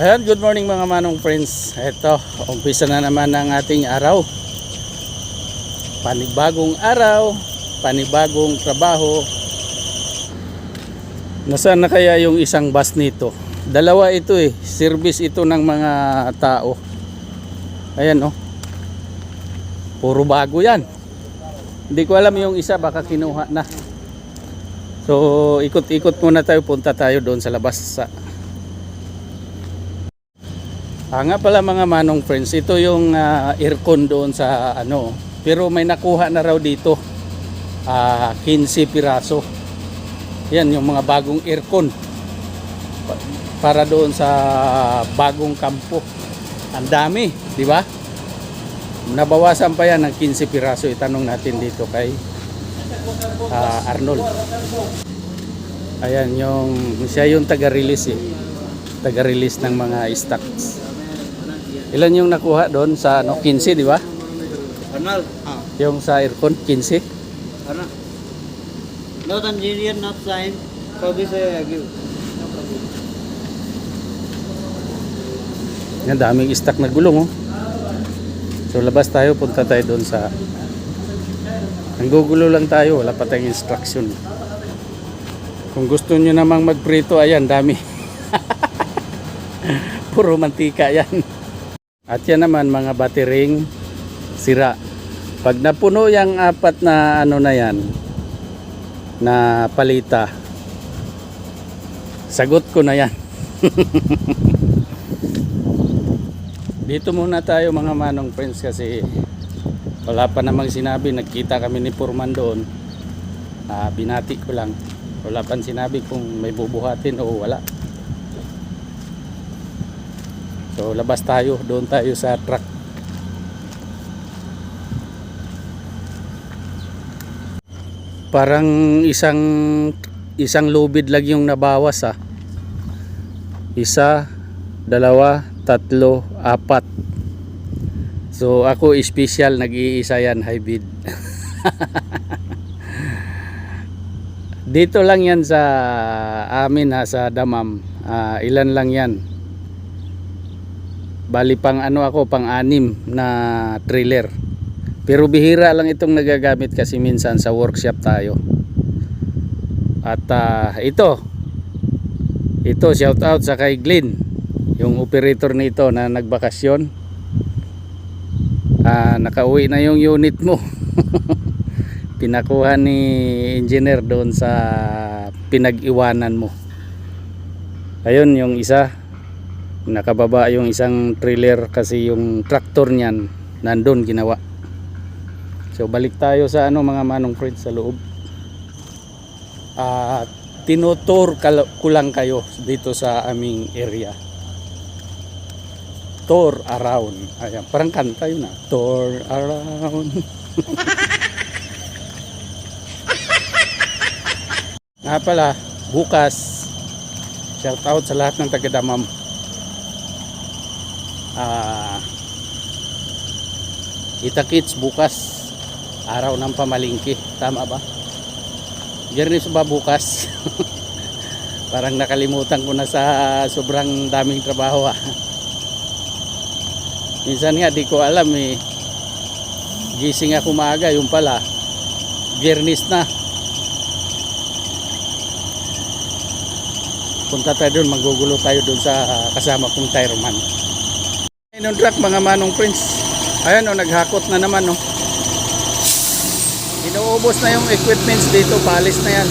Ayan, good morning mga manong friends. Ito, umpisa na naman ang ating araw. Panibagong araw, panibagong trabaho. Nasaan na kaya yung isang bus nito? Dalawa ito eh, service ito ng mga tao. Ayan oh. Puro bago yan. Hindi ko alam yung isa baka kinuha na. So, ikot-ikot muna tayo, punta tayo doon sa labas sa Ah, nga pala mga manong friends, ito yung ah, aircon doon sa ano. Pero may nakuha na raw dito. Ah, 15 piraso. Yan yung mga bagong aircon. Pa- Para doon sa bagong kampo. Ang dami, di ba? Nabawasan pa yan ng 15 piraso. Itanong natin dito kay ah, Arnold. Ayan yung siya yung taga-release eh. Taga-release ng mga stocks. Ilan yung nakuha doon sa ano, 15, di ba? Arnold, ah, Yung sa aircon, 15. ano? Not engineer, not sign. So this I give. Yan, daming stock na gulong, oh. So, labas tayo, punta tayo doon sa... Nanggugulo lang tayo, wala pa tayong instruction. Kung gusto nyo namang magprito, ayan, dami. Puro mantika yan. At yan naman, mga batterying sira. Pag napuno yung apat na ano na yan, na palita, sagot ko na yan. Dito muna tayo mga manong friends kasi wala pa namang sinabi. Nagkita kami ni Purman doon. Ah, binati ko lang. Wala pang sinabi kung may bubuhatin o wala. So labas tayo. Doon tayo sa truck. Parang isang isang lubid lang yung nabawas ah. Isa, dalawa, tatlo, apat. So ako special nag-iisa yan hybrid. Dito lang yan sa amin ha sa Damam. Ah, ilan lang yan. Bali pang ano ako pang anim na trailer. Pero bihira lang itong nagagamit kasi minsan sa workshop tayo. At ah, ito. Ito shout out sa kay Glenn yung operator nito na nagbakasyon. Ah, nakauwi na yung unit mo. Pinakuha ni engineer doon sa pinag-iwanan mo. Ayun yung isa nakababa yung isang trailer kasi yung tractor niyan nandun ginawa. So balik tayo sa ano mga manong friends sa loob. At tinutur kal- ko lang kayo dito sa aming area. Tour around. Ayan parang kanta yun ah. Tour around. Nga pala bukas. Shout out sa lahat ng taga Damam ah Itakits bukas araw ng pamalingki tama ba Biyernes ba bukas? Parang nakalimutan ko na sa sobrang daming trabaho ah. Minsan nga di ko alam eh. Gising ako maaga, yung pala. Biyernes na. Punta tayo doon, magugulo tayo doon sa kasama kong tireman. Ayun truck mga manong prince. Ayan o, naghakot na naman o. Inuubos na yung equipments dito, palis na yan.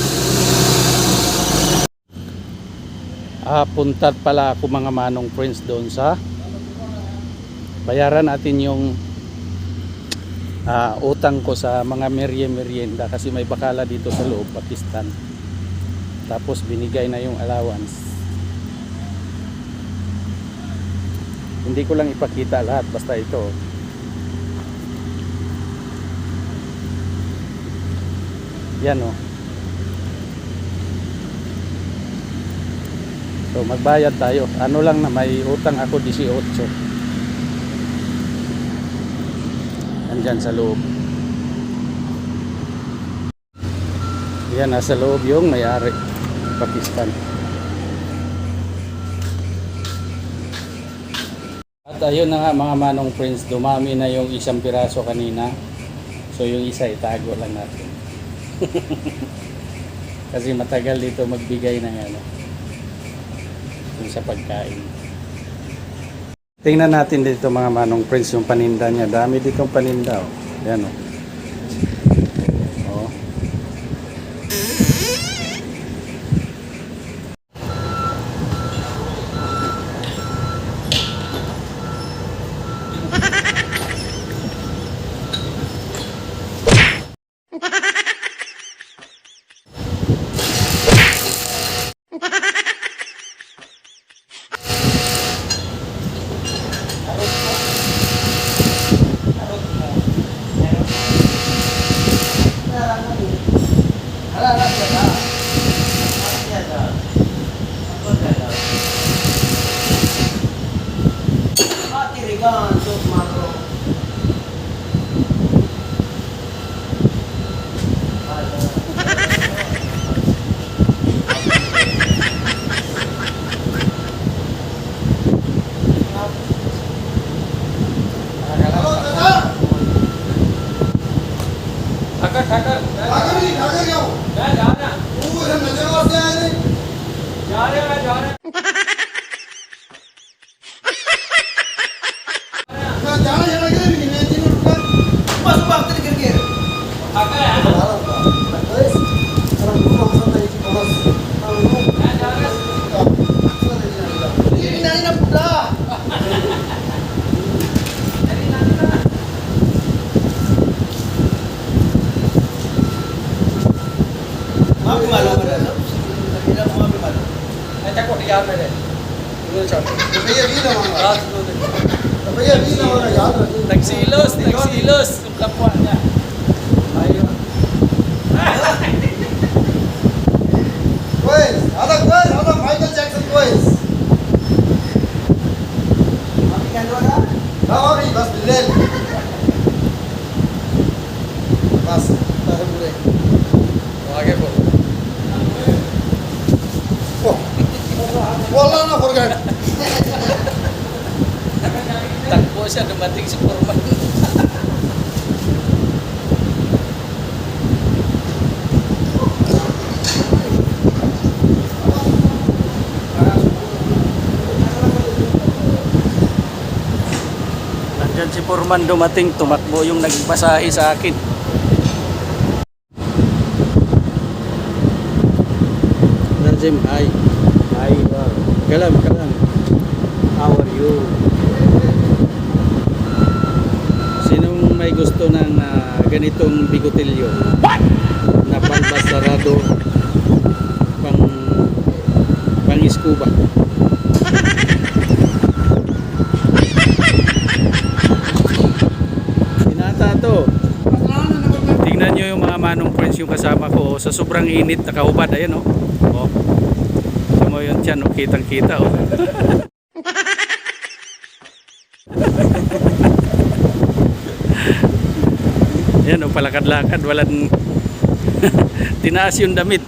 Ah, punta pala ako mga manong friends doon sa bayaran natin yung ah, utang ko sa mga merye merienda kasi may bakala dito sa loob, Pakistan. Tapos binigay na yung allowance. Hindi ko lang ipakita lahat, basta ito. Yan oh. So magbayad tayo. Ano lang na may utang ako 18. Andyan sa loob. Yan nasa loob yung may-ari. Pakistan. Ayun na nga mga manong friends, dumami na yung isang piraso kanina. So yung isa itago lang natin. Kasi matagal dito magbigay ng ano yung sa pagkain. Tingnan natin dito mga manong friends yung paninda niya. Dami ditong paninda. Oh. Yan oh. Kaibigan, Diyos Matro. Thakur ठाकर। ठाकर ही ठाकर क्या हो मैं जा रहा हूँ। वो इधर नज़र वास्ते आए थे। जा रहे मैं जा रहा Nagsilos, nagsilos yung kapwa niya. ঘুরে আগে করবো Wala na, forget. Takbo siya, dumating si Forman. Nandyan si Forman dumating, tumakbo yung nagpasahi sa akin. Nazim, hi. Hi, wow. Kalam, kalam. How are you? Sinong may gusto ng ah, ganitong bigotilyo? What? Na pambasarado pang pang iskuba. Sinata to. Tingnan nyo yung mga manong friends yung kasama ko oh, sa sobrang init nakahubad ayan oh. Oh. Ito mo yun dyan oh, kitang kita oh. Yan o, palakad-lakad, walang tinaas yung damit.